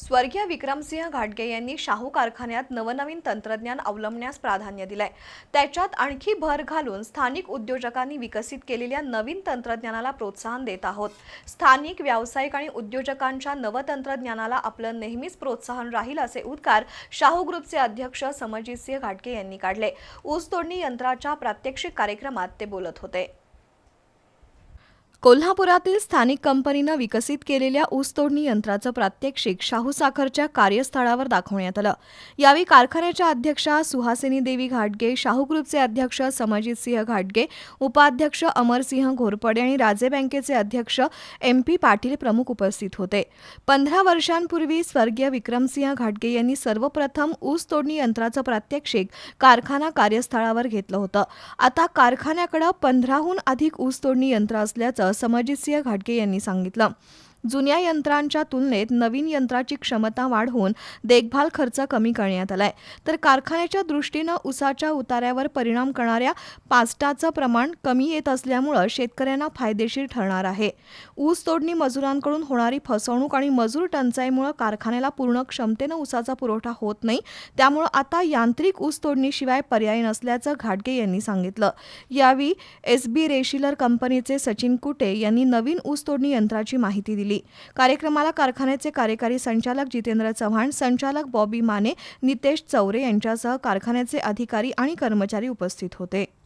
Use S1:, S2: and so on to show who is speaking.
S1: स्वर्गीय विक्रमसिंह घाटगे यांनी शाहू कारखान्यात नवनवीन तंत्रज्ञान अवलंबण्यास प्राधान्य दिलंय. त्याच्यात आणखी भर घालून स्थानिक उद्योजकांनी विकसित केलेल्या नवीन तंत्रज्ञानाला प्रोत्साहन देत आहोत. स्थानिक व्यावसायिक आणि उद्योजकांच्या नवतंत्रज्ञानाला आपलं नेहमीच प्रोत्साहन राहील असे उद्गार शाहू ग्रुपचे अध्यक्ष समजितसिंह घाटगे यांनी काढले. ऊसतोडणी यंत्राच्या प्रात्यक्षिक कार्यक्रमात ते बोलत होते. कोल्हापुरातील स्थानिक कंपनीनं विकसित केलेल्या ऊसतोडणी यंत्राचं प्रात्यक्षिक शाहू साखरच्या कार्यस्थळावर दाखवण्यात आलं. यावेळी कारखान्याच्या अध्यक्षा सुहासिनी देवी घाटगे शाहू ग्रुपचे अध्यक्ष समरजितसिंह घाटगे उपाध्यक्ष अमरसिंह घोरपडे आणि राजे बँकेचे अध्यक्ष एम पी पाटील प्रमुख उपस्थित होते. पंधरा वर्षांपूर्वी स्वर्गीय विक्रमसिंह घाटगे यांनी सर्वप्रथम ऊस तोडणी यंत्राचं प्रात्यक्षिक कारखाना कार्यस्थळावर घेतलं होतं. आता कारखान्याकडे पंधराहून अधिक ऊस तोडणी यंत्र असल्याचं समरजितसिंह घाटगे यांनी सांगितलं. जुन्या यंत्रांच्या तुलनेत नवीन यंत्राची क्षमता वाढवून देखभाल खर्च कमी करण्यात आलाय. तर कारखान्याच्या दृष्टीनं उसाच्या उतार्यावर परिणाम करणाऱ्या पास्टाचं प्रमाण कमी येत असल्यामुळं शेतकऱ्यांना फायदेशीर ठरणार आहे. ऊस तोडणी मजुरांकडून होणारी फसवणूक आणि मजूर टंचाईमुळे कारखान्याला पूर्ण क्षमतेनं उसाचा पुरवठा होत नाही. त्यामुळं आता यांत्रिक ऊस तोडणीशिवाय पर्याय नसल्याचं घाटगे यांनी सांगितलं. यावेळी एस बी रेशिलर कंपनीचे सचिन कुटे यांनी नवीन ऊस तोडणी यंत्राची माहिती दिली. कार्यक्रमाला कारखान्याचे कार्यकारी संचालक जितेंद्र चव्हाण संचालक बॉबी माने नितेश चौरे यांच्यासह कारखान्याचे अधिकारी आणि कर्मचारी उपस्थित होते.